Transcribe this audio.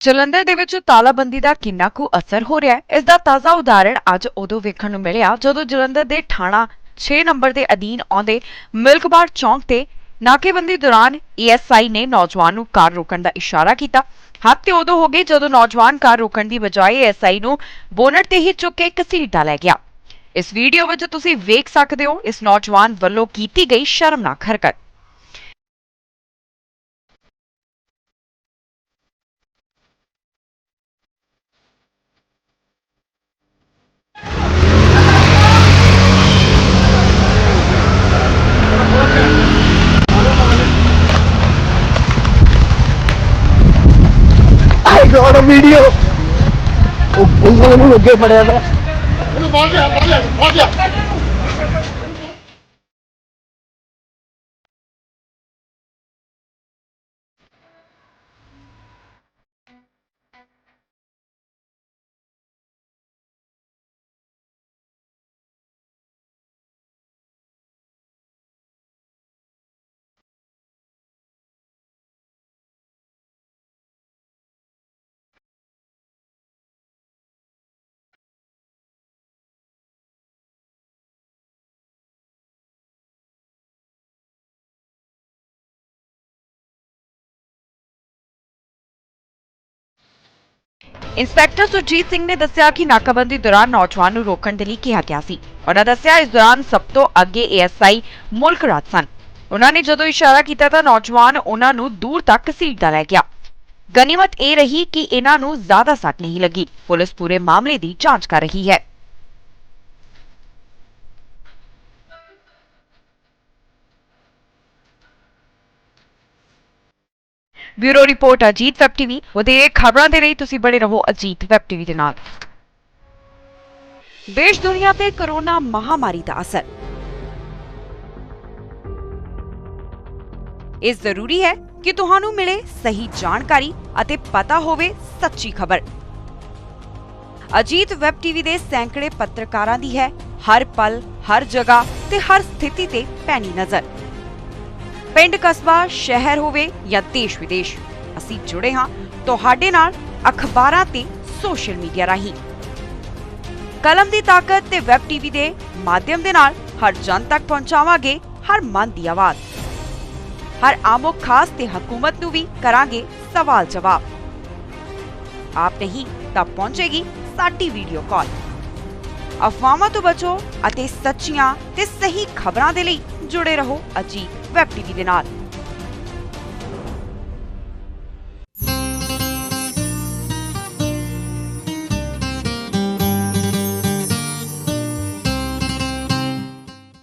ਜਲੰਧਰ ਦੇ ਵਿੱਚ ਤਾਲਾਬੰਦੀ ਦਾ ਕਿੰਨਾ ਕੁ ਅਸਰ ਹੋ ਰਿਹਾ ਹੈ, ਇਸ ਦਾ ਤਾਜ਼ਾ ਉਦਾਹਰਣ ਅੱਜ ਉਦੋਂ ਵੇਖਣ ਨੂੰ ਮਿਲਿਆ, ਜਦੋਂ ਜਲੰਧਰ ਦੇ ਥਾਣਾ 6 ਨੰਬਰ ਦੇ ਅਧੀਨ ਆਉਂਦੇ ਮਿਲਕਬਾਰ ਚੌਂਕ ਤੇ ਨਾਕੇਬੰਦੀ ਦੌਰਾਨ ਏਐਸਆਈ ਨੇ ਨੌਜਵਾਨ ਨੂੰ ਕਾਰ ਰੋਕਣ ਦਾ ਇਸ਼ਾਰਾ ਕੀਤਾ। ਹੱਥ ਤੇ ਉਦੋਂ ਹੋ ਗਈ ਜਦੋਂ ਨੌਜਵਾਨ ਕਾਰ ਰੋਕਣ ਦੀ ਬਜਾਏ ਏਐਸਆਈ ਨੂੰ ਬੋਨਟ ਤੇ ਹੀ ਚੁੱਕ ਕੇ ਘਸੀਟਦਾ ਲੈ ਗਿਆ। ਇਸ ਵੀਡੀਓ ਵਿੱਚ ਤੁਸੀਂ ਵੇਖ ਸਕਦੇ ਹੋ, ਇਸ ਨੌਜਵਾਨ ਵੱਲੋਂ ਕੀਤੀ ਗਈ ਸ਼ਰਮਨਾਕ ਹਰਕਤ। I got ਉਹ ਪੁਲਿਸ ਨੂੰ ਅੱਗੇ ਫੜਿਆ ਤਾ ਉਹਨੂੰ ਬਾਹਰ ਲਿਆ ਬਾਹਰ ਲਿਆ ਬਾਹਰ ਲਿਆ ਇੰਸਪੈਕਟਰ ਸੁਰਜੀਤ ਸਿੰਘ ਨੇ ਦੱਸਿਆ ਕਿ ਨਾਕਾਬੰਦੀ ਦੌਰਾਨ ਨੌਜਵਾਨ ਨੂੰ ਰੋਕਣ ਦੇ ਲਈ ਕਿਹਾ ਗਿਆ ਸੀ। ਉਹਨਾਂ ਦੱਸਿਆ ਇਸ ਦੌਰਾਨ ਸਭ ਤੋਂ ਅੱਗੇ ਏਐਸਆਈ ਮੁਲਕ ਰਾਜ ਸਨ। ਉਹਨਾਂ ਨੇ ਜਦੋਂ ਇਸ਼ਾਰਾ ਕੀਤਾ ਤਾਂ ਨੌਜਵਾਨ ਉਹਨਾਂ ਨੂੰ ਦੂਰ ਤੱਕ ਘਸੀਟਦਾ ਲੈ ਗਿਆ। ਗਨੀਮਤ ਇਹ ਰਹੀ ਕਿ ਇਹਨਾਂ ਨੂੰ ਜ਼ਿਆਦਾ ਸੱਟ ਨਹੀਂ ਲੱਗੀ। ਪੁਲਿਸ ਪੂਰੇ ਮਾਮਲੇ ਦੀ ਜਾਂਚ ਕਰ ਰਹੀ ਹੈ। Bureau report Ajit web TV. ਵਧੇਰੇ ਖਬਰਾਂ ਦੇ ਲਈ ਤੁਸੀਂ ਬਣੇ ਰਹੋ ਅਜੀਤ ਵੈਬ ਟੀਵੀ ਦੇ ਨਾਲ। ਦੇਸ਼ ਦੁਨੀਆ ਤੇ ਕਰੋਨਾ ਮਹਾਮਾਰੀ ਦਾ ਅਸਰ। ਇਹ ਜ਼ਰੂਰੀ ਹੈ ਕਿ ਤੁਹਾਨੂੰ ਮਿਲੇ ਸਹੀ ਜਾਣਕਾਰੀ ਅਤੇ ਪਤਾ ਹੋਵੇ ਸੱਚੀ ਖਬਰ। ਅਜੀਤ ਵੈਬ ਟੀਵੀ ਦੇ ਸੈਂਕੜੇ ਪੱਤਰਕਾਰਾਂ ਦੀ ਹੈ ਹਰ ਪਲ, ਹਰ ਜਗ੍ਹਾ ਤੇ ਹਰ ਸਥਿਤੀ ਤੇ ਪੈਣੀ ਨਜ਼ਰ। ਪਿੰਡ ਕਸਬਾ, ਸ਼ਹਿਰ ਹੋਵੇ ਜਾਂ ਦੇਸ਼ ਵਿਦੇਸ਼, ਅਸੀਂ ਜੁੜੇ ਹਾਂ ਤੁਹਾਡੇ ਨਾਲ ਅਖਬਾਰਾਂ ਤੇ ਸੋਸ਼ਲ ਮੀਡੀਆ ਰਾਹੀਂ। ਕਲਮ ਦੀ ਤਾਕਤ ਤੇ ਵੈਬ ਟੀਵੀ ਦੇ ਮਾਧਿਅਮ ਦੇ ਨਾਲ ਹਰ ਜਨ ਤੱਕ ਪਹੁੰਚਾਵਾਂਗੇ ਹਰ ਮਨ ਦੀ ਆਵਾਜ਼। ਹਰ ਆਮੋ ਖਾਸ ਤੇ ਹਕੂਮਤ ਨੂੰ ਵੀ ਕਰਾਂਗੇ ਸਵਾਲ ਜਵਾਬ। ਆਪ ਨਹੀਂ ਤਾਂ ਪਹੁੰਚੇਗੀ ਸਾਡੀ ਵੀਡੀਓ ਕਾਲ ਅਫਵਾਹਾਂ ਤੋਂ ਬਚੋ ਅਤੇ ਸੱਚੀਆਂ ਤੇ ਸਹੀ ਖਬਰਾਂ ਦੇ ਲਈ ਜੁੜੇ ਰਹੋ ਅਜੀਤ। ਵੈਬ ਟੀਵੀ ਦੇ ਨਾਲ।